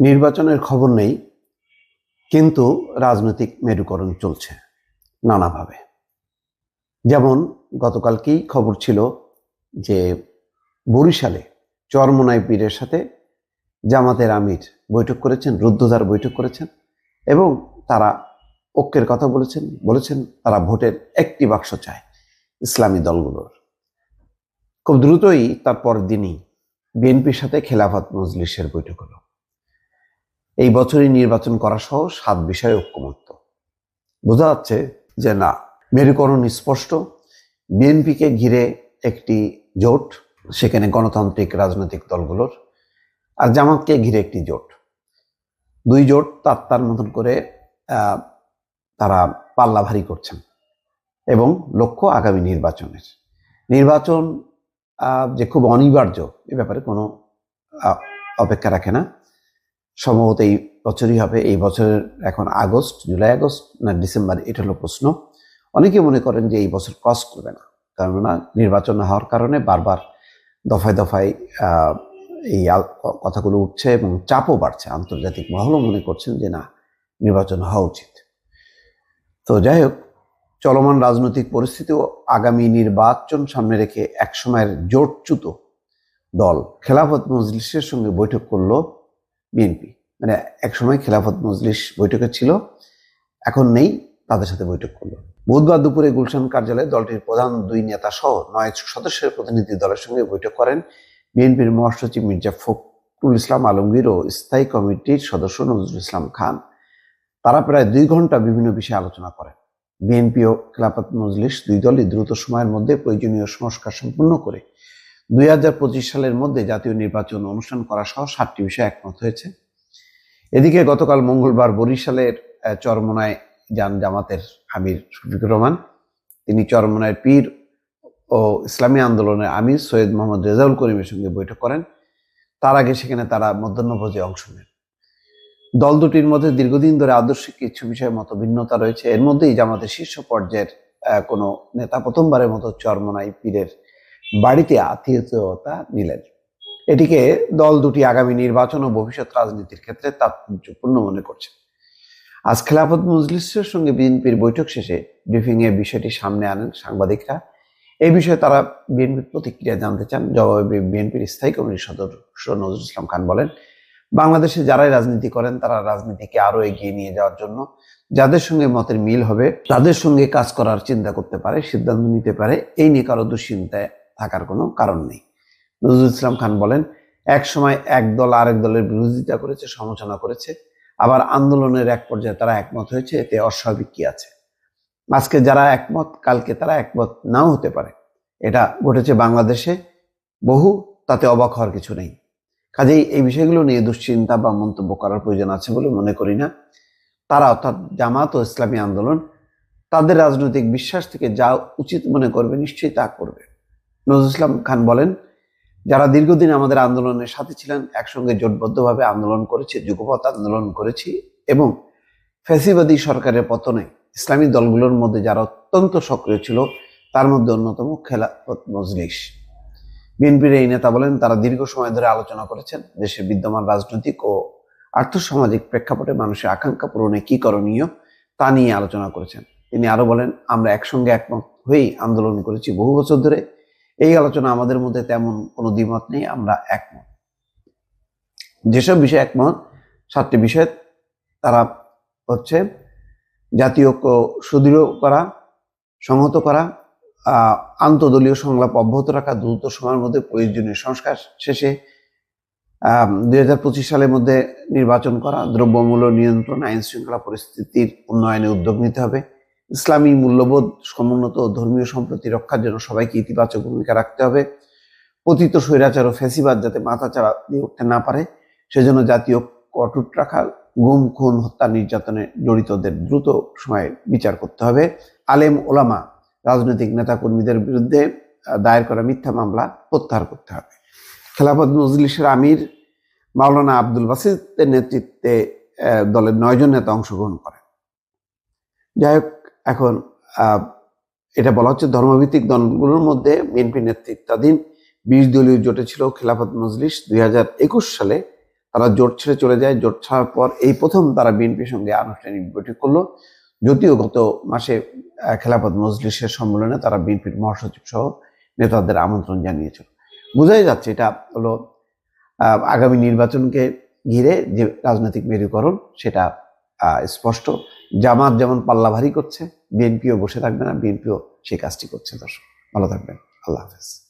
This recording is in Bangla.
নির্বাচনের খবর নেই, কিন্তু রাজনৈতিক মেরুকরণ চলছে নানাভাবে। যেমন গতকালকেই খবর ছিল যে বরিশালে চরমোনাই পীরের সাথে জামাতের আমির বৈঠক করেছেন, রুদ্ধদ্বার বৈঠক করেছেন এবং তারা ঐক্যের কথা বলেছেন বলেছেন তারা ভোটের একটি বাক্স চায় ইসলামী দলগুলোর। খুব দ্রুতই তার পরের দিনই বিএনপির সাথে খেলাফত মজলিসের বৈঠক হলো। এই বছরই নির্বাচন করা সহ সাত বিষয়ে ঐক্যমত্য। বোঝা যাচ্ছে যে না, মেরুকরণ স্পষ্ট, বিএনপিকে ঘিরে একটি জোট, সেখানে গণতান্ত্রিক রাজনৈতিক দলগুলোর, আর জামাতকে ঘিরে একটি জোট। দুই জোট তার তার মতন করে তারা পাল্লা ভারী করছেন এবং লক্ষ্য আগামী নির্বাচনের। নির্বাচন যে খুব অনিবার্য, এ ব্যাপারে কোনো অপেক্ষা রাখে না। সম্ভবত এই বছরই হবে। এই বছরের এখন আগস্ট, জুলাই আগস্ট না ডিসেম্বর, এটা হলো প্রশ্ন। অনেকে মনে করেন যে এই বছর ক্রস করবে না, কেননা নির্বাচন হওয়ার কারণে বারবার দফায় দফায় এই কথাগুলো উঠছে এবং চাপও বাড়ছে। আন্তর্জাতিক মহলও মনে করছেন যে না, নির্বাচন হওয়া উচিত। তো যাই হোক, চলমান রাজনৈতিক পরিস্থিতি ও আগামী নির্বাচন সামনে রেখে একসময়ের জোটচ্যুত দল খেলাফত মজলিসের সঙ্গে বৈঠক করল। বিএনপি। মানে একসময় খেলাফত মজলিস বৈঠকে ছিল, এখন নেই, তাদের সাথে বৈঠক করল। বুধবার দুপুরে গুলশান কার্যালয়ে দলটির প্রধান দুই নেতা সহ নয় সদস্যের প্রতিনিধি দলের সঙ্গে বৈঠক করেন বিএনপির মহাসচিব মির্জা ফখরুল ইসলাম আলমগীর ও স্থায়ী কমিটির সদস্য নজরুল ইসলাম খান। তারা প্রায় দুই ঘণ্টা বিভিন্ন বিষয়ে আলোচনা করেন। বিএনপি ও খেলাফত মজলিস দুই দলই দ্রুত সময়ের মধ্যে প্রয়োজনীয় সংস্কার সম্পূর্ণ করে দুই সালের মধ্যে জাতীয় নির্বাচন অনুষ্ঠান করা সহ সাতটি বিষয়ে একমত হয়েছে। এদিকে গতকাল মঙ্গলবার বরিশালের চরমোনায় যান জামাতের আমির শফিকুর রহমান, তিনি চরমোনায় পীর ও ইসলামী আন্দোলনের আমির সৈয়দ মোহাম্মদ রেজাউল করিমের সঙ্গে বৈঠক করেন। তার আগে সেখানে তারা মধ্যাহ্নভোজে অংশ নেন। দল দুটির মধ্যে দীর্ঘদিন ধরে আদর্শিক কিছু বিষয়ে মত ভিন্নতা রয়েছে। এর মধ্যেই জামাতের শীর্ষ পর্যায়ের কোনো নেতা প্রথমবারের মতো চরমোনাই পীরের বাড়িতে আত্মীয়তা নিলেন। এটিকে দল দুটি আগামী নির্বাচন ও ভবিষ্যৎ রাজনীতির ক্ষেত্রে তাৎপর্যপূর্ণ মনে করছে আজ খেলাফত মজলিসের সঙ্গে বিএনপির বৈঠক শেষে ব্রিফিং এ বিষয়টি সামনে আনেন সাংবাদিকরা। এই বিষয়ে তারা বিএনপির প্রতিক্রিয়া জানতে চান। জবাবে বিএনপির স্থায়ী কমিটির সদস্য নজরুল ইসলাম খান বলেন, বাংলাদেশে যারাই রাজনীতি করেন, তারা রাজনীতিকে আরও এগিয়ে নিয়ে যাওয়ার জন্য যাদের সঙ্গে মতের মিল হবে, তাদের সঙ্গে কাজ করার চিন্তা করতে পারে, সিদ্ধান্ত নিতে পারে, এই নিয়ে কারও দুশ্চিন্তায় থাকার কোনো কারণ নেই। নজরুল ইসলাম খান বলেন, এক সময় এক দল আরেক দলের বিরোধিতা করেছে, সমালোচনা করেছে, আবার আন্দোলনের এক পর্যায়ে তারা একমত হয়েছে, এতে অস্বাভাবিক কি আছে? আজকে যারা একমত, কালকে তারা একমত নাও হতে পারে। এটা ঘটেছে বাংলাদেশে, বহু তাতে অবাক হওয়ার কিছু নেই। কাজেই এই বিষয়গুলো নিয়ে দুশ্চিন্তা বা মন্তব্য করার প্রয়োজন আছে বলে মনে করি না। তারা অর্থাৎ জামাত ও ইসলামী আন্দোলন, তাদের রাজনৈতিক বিশ্বাস থেকে যা উচিত মনে করবে, নিশ্চয়ই তা করবে। নজরুল ইসলাম খান বলেন, যারা দীর্ঘদিন আমাদের আন্দোলনের সাথে ছিলেন, একসঙ্গে জোটবদ্ধভাবে আন্দোলন করেছে যুগপথ আন্দোলন করেছি এবং ফ্যাসিবাদী সরকারের পতনে ইসলামী দলগুলোর মধ্যে যারা অত্যন্ত সক্রিয় ছিল, তার মধ্যে অন্যতম খেলাফত মজলিস। বিএনপির এই নেতা বলেন, তারা দীর্ঘ সময় ধরে আলোচনা করেছেন, দেশের বিদ্যমান রাজনৈতিক ও আর্থসামাজিক প্রেক্ষাপটে মানুষের আকাঙ্ক্ষা পূরণে কি করণীয়, তা নিয়ে আলোচনা করেছেন। তিনি আরও বলেন, আমরা একসঙ্গে একমত হয়েই আন্দোলন করেছি বহু বছর ধরে এই আলোচনা আমাদের মধ্যে তেমন কোনো দ্বিমত নেই, আমরা একমত। যেসব বিষয়ে একমত, সাতটি বিষয়ে তারা হচ্ছে জাতীয় ঐক্য সুদৃঢ় করা, সংহত করা আন্তদলীয় সংলাপ অব্যাহত রাখা, দ্রুত সময়ের মধ্যে প্রয়োজনীয় সংস্কার শেষে দুই হাজার পঁচিশ সালের মধ্যে নির্বাচন করা, দ্রব্যমূল্য নিয়ন্ত্রণ আইন শৃঙ্খলা পরিস্থিতির উন্নয়নে উদ্যোগ নিতে হবে। ইসলামী মূল্যবোধ সমুন্নত ধর্মীয় সম্প্রতি রক্ষার জন্য সবাইকে ইতিবাচক ভূমিকা রাখতে হবে। পতিত স্বৈরাচার ও ফ্যাসিবাদ যাতে মাথা চাড়া দিয়ে উঠতে না পারে, সেজন্য জাতীয় অটুট রাখা, গুম, খুন, হত্যা, নির্যাতনে জড়িতদের দ্রুত সময়ে বিচার করতে হবে। আলেম ওলামা, রাজনৈতিক নেতাকর্মীদের বিরুদ্ধে দায়ের করা মিথ্যা মামলা প্রত্যাহার করতে হবে। খেলাফত মজলিসের আমির মাওলানা আব্দুল বাসিদের নেতৃত্বে দলের নয়জন নেতা অংশগ্রহণ করেন। যাই হোক এখন এটা বলা হচ্ছে ধর্মভিত্তিক দলগুলোর মধ্যে বিএনপি নেতৃত্বাধীন বিশ দলীয় জোটে ছিল খেলাফত মজলিস। দুই হাজার একুশ সালে তারা জোট ছেড়ে চলে যায়। জোট ছাড়ার পর এই প্রথম তারা বিএনপির সঙ্গে আনুষ্ঠানিক বৈঠক করল। যদিও গত মাসে খেলাফত মজলিসের সম্মেলনে তারা বিএনপির মহাসচিব সহ নেতাদের আমন্ত্রণ জানিয়েছিল। বোঝাই যাচ্ছে এটা হলো আগামী নির্বাচনকে ঘিরে যে রাজনৈতিক মেরুকরণ, সেটা স্পষ্ট। জামাত যেমন পাল্লা ভারী করছে বিএনপিও বসে থাকবে না বিএনপিও সেই কাজটি করছে দর্শক। ভালো থাকবেন। আল্লাহ হাফেজ।